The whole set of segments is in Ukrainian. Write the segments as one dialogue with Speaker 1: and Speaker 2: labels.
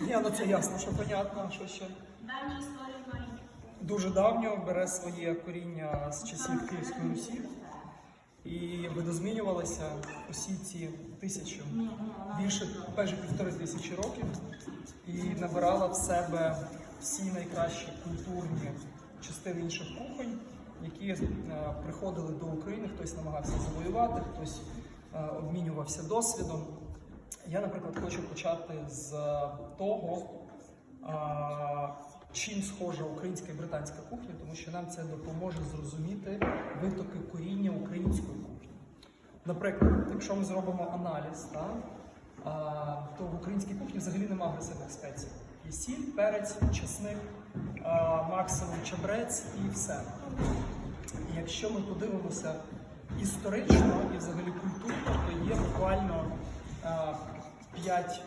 Speaker 1: Ні, ну це ясно, що понятно, що ще.
Speaker 2: Давня історія має.
Speaker 1: Дуже давньо бере своє коріння з часів Київської Русі і видозмінювалися усі ці тисячі, більше майже півтори тисячі років, і набирала в себе всі найкращі культурні частини інших кухонь, які е, приходили до України, хтось намагався завоювати, хтось е, обмінювався досвідом. Я, наприклад, хочу почати з того, чим схожа українська і британська кухня, тому що нам це допоможе зрозуміти витоки коріння української кухні. Наприклад, якщо ми зробимо аналіз, то в українській кухні взагалі немає агресивних спецій. Є сіль, перець, чесник, максимум чабрець і все. І якщо ми подивимося історично і взагалі культурно, то є буквально п'ять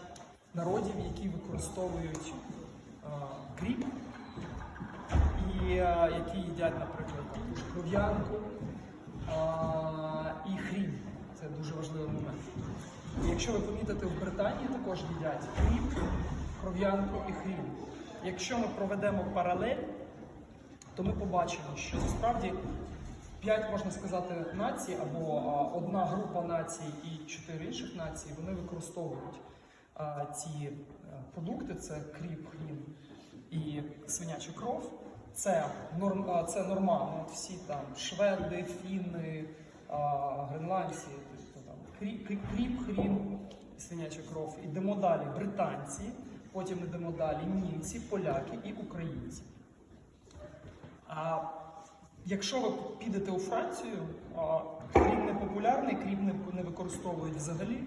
Speaker 1: народів, які використовують кріп і які їдять, наприклад, кров'янку і хрін. Це дуже важливий момент. Якщо ви помітите, в Британії також їдять хліб, кров'янку і хрін. Якщо ми проведемо паралель, то ми побачимо, що насправді п'ять, можна сказати, націй або одна група націй і чотири інших націй, вони використовують ці е, продукти: це кріп, хрін і свиняча кров. Це норм, це нормально. Всі там шведи, фінни, а, гренландці, тобто там кріп, хрін, свиняча кров. Ідемо далі британці, потім йдемо далі німці, поляки і українці. Якщо ви підете у Францію, а, кріп не популярний, кріп не, використовують взагалі.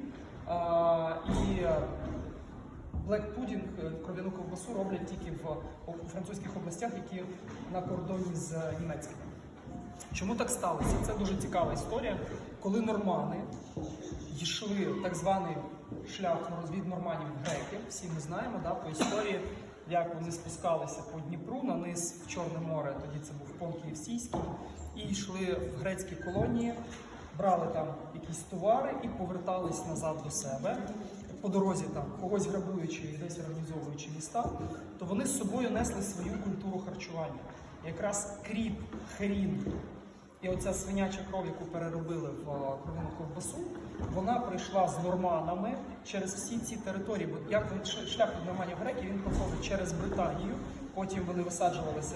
Speaker 1: І Black пудінг, кров'яну ковбасу роблять тільки в французьких областях, які на кордоні з німецькими. Чому так сталося? Це дуже цікава історія. Коли нормани йшли так званий шлях від норманів греків, всі ми знаємо да, по історії, як вони спускалися по Дніпру на низ в Чорне море, тоді це був Пон і йшли в грецькі колонії, брали там якісь товари і повертались назад до себе. По дорозі там когось грабуючи і десь організовуючи міста, то вони з собою несли свою культуру харчування. Якраз кріп, хрін і оця свиняча кров, яку переробили в е, кровину ковбасу, вона прийшла з норманами через всі ці території. Бо як шлях від норманів греків, він проходить через Британію, потім вони висаджувалися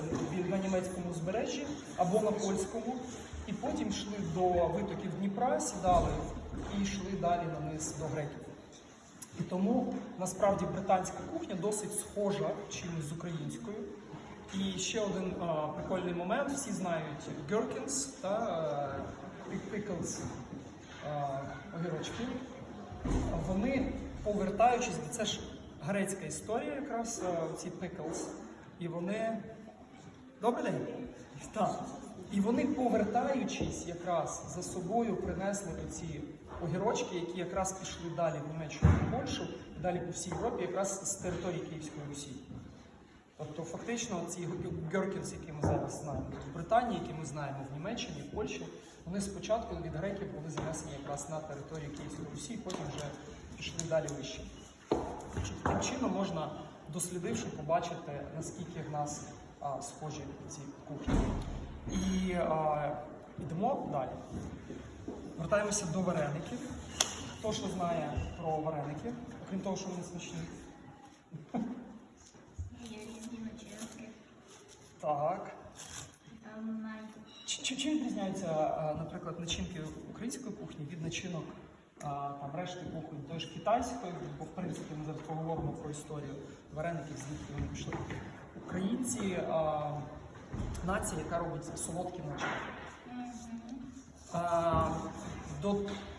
Speaker 1: на німецькому узбережжі або на польському, і потім йшли до витоків Дніпра, сідали і йшли далі на низ до греків. І тому насправді британська кухня досить схожа чимось з українською. І ще один а, прикольний момент: всі знають gherkins та е, pickles, огірочки. Вони, повертаючись, це ж грецька історія, якраз а, ці pickles, і вони. Добрий день. Так. І вони, повертаючись якраз за собою, принесли оці огірочки, які якраз пішли далі в Німеччину в Польщу, далі по всій Європі, якраз з території Київської Русі. Тобто, фактично, ці геркінс, які ми зараз знаємо в Британії, які ми знаємо в Німеччині, в Польщі, вони спочатку від греків були занесені якраз на територію Київської Русі, потім вже пішли далі вище. Таким чином можна, дослідивши, побачити, наскільки в нас а, схожі ці кухні. І а, йдемо далі. Вертаємося до вареників. Хто що знає про вареники, окрім того, що вони смачні?
Speaker 2: Є різні начинки.
Speaker 1: Так. Чи- Чим відрізняються, наприклад, начинки української кухні від начинок там, решти кухонь, тої ж китайської, бо в принципі ми зараз поговоримо про історію вареників, звідки вони пішли. Українці а, нація, яка робить солодкі начинки.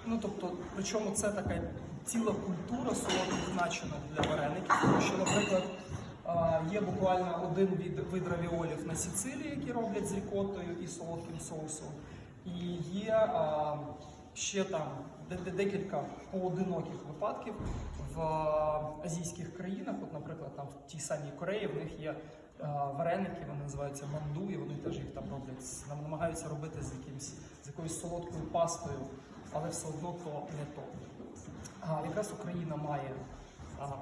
Speaker 1: Ну, тобто, причому це така ціла культура солодких начинок для вареників, тому що, наприклад, є буквально один вид равіолів на Сицилії, які роблять з рікотою і солодким соусом. І є а, ще там де- де- декілька поодиноких випадків в азійських країнах. От, наприклад, там в тій самій Кореї в них є вареники, вони називаються манду, і вони теж їх там роблять, нам намагаються робити з якимсь з якоюсь солодкою пастою, але все одно то не то. А, якраз Україна має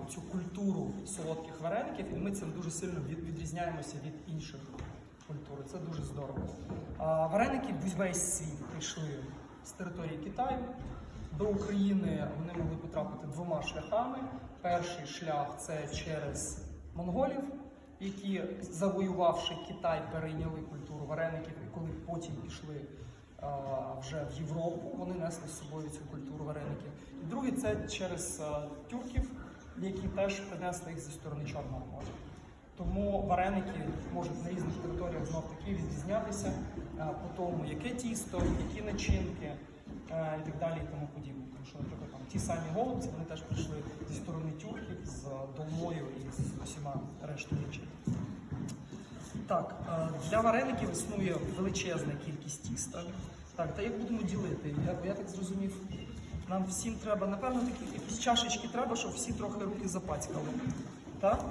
Speaker 1: цю культуру солодких вареників, і ми цим дуже сильно від- відрізняємося від інших культур. Це дуже здорово. А, вареники весь світ прийшли з території Китаю. До України вони могли потрапити двома шляхами. Перший шлях це через монголів, які, завоювавши Китай, перейняли культуру вареників, і коли потім пішли вже в Європу, вони несли з собою цю культуру вареників. І другий це через тюрків, які теж принесли їх зі сторони Чорного моря. Тому вареники можуть на різних територіях знов таки відрізнятися по тому, яке тісто, які начинки і так далі, і тому подібне. Тому що, наприклад, там ті самі голубці вони теж прийшли зі сторони тюрків з долмою і з усіма рештою речей. Так, е, для вареників існує величезна кількість тіста. Так, та як будемо ділити? Я, я так зрозумів, нам всім треба, напевно, такі чашечки треба, щоб всі трохи руки запацькали. Так?